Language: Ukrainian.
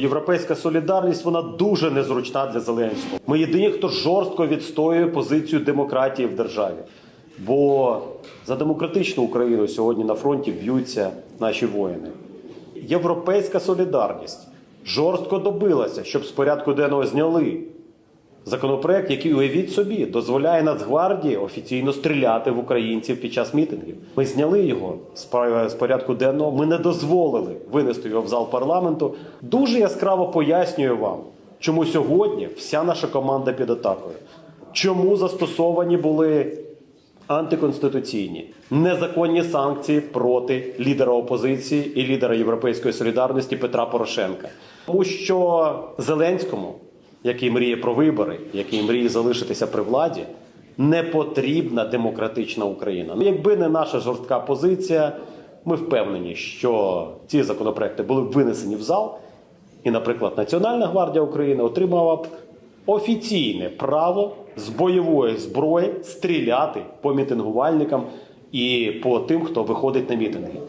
Європейська солідарність вона дуже незручна для Зеленського. Ми єдині, хто жорстко відстоює позицію демократії в державі. Бо за демократичну Україну сьогодні на фронті б'ються наші воїни. Європейська солідарність жорстко добилася, щоб з порядку денного зняли законопроект, який уявіть собі дозволяє Нацгвардії офіційно стріляти в українців під час мітингів. Ми зняли його з порядку денного. Ми не дозволили винести його в зал парламенту. Дуже яскраво пояснюю вам, чому сьогодні вся наша команда під атакою. Чому застосовані були антиконституційні незаконні санкції проти лідера опозиції і лідера Європейської солідарності Петра Порошенка, тому що Зеленському, який мріє про вибори, який мріє залишитися при владі, не потрібна демократична Україна. Ну, Якби не наша жорстка позиція, ми впевнені, що ці законопроекти були б винесені в зал, і, наприклад, Національна гвардія України отримала б офіційне право з бойової зброї стріляти по мітингувальникам і по тим, хто виходить на мітинги.